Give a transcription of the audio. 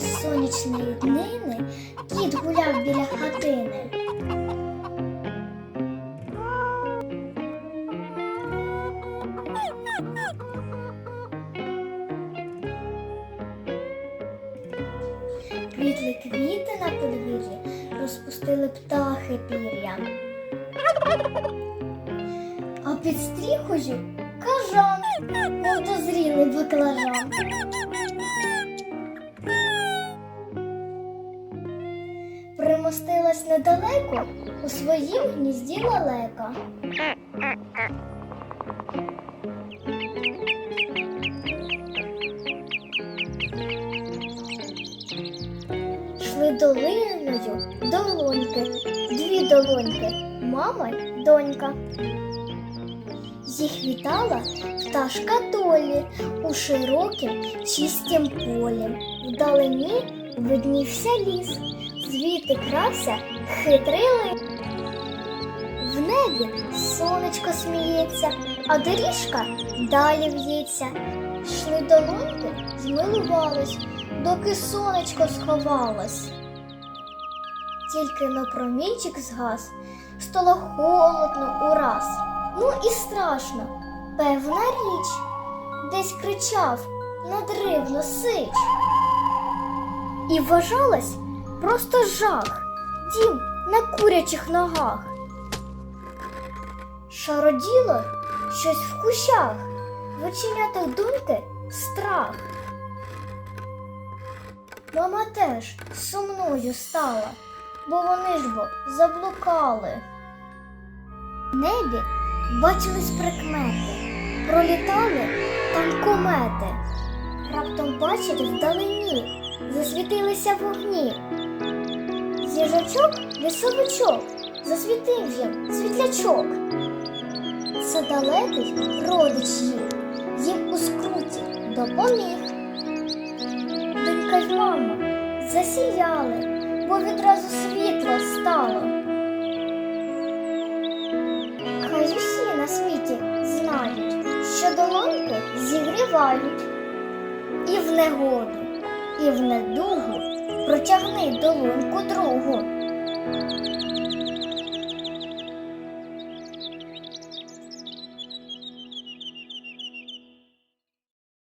сонячної днини кіт гуляв біля хатини. Квітли квіти на подвір'ї, розпустили птахи пір'я. А під стріхою кажан, мов дозрілий баклажан. Примостилась недалеко у своїм гнізді лелека. Шли долиною долоньки, дві долоньки, мама й донька. Їх вітала пташка Долі у широкім чистім полі. Вдалині виднівся ліс, звідти крався хитрий. В небі сонечко сміється, а доріжка далі в'ється. Йшли долоньки, змилувались, доки сонечко сховалось. Тільки на промінчик згас, стало холодно ураз. Ну і страшно, певна річ, десь кричав надривно сич. І вважалось просто жах, дім на курячих ногах. Шароділо щось в кущах, в оченятах доньки страх. Мама теж сумною стала, бо вони ж бо заблукали. В небі бачились прикмети, пролітали там комети. Раптом бачить вдалині, засвітилися вогні. Їжачок лісовичок, засвітив їм світлячок. Це далекий родич їх, їм у скруті допоміг. Донька й мама засіяли, бо відразу світло стало. Хай усі на світі знають, що долоньки зігрівають. І в негоду, і в недугу протягни долоньку другу.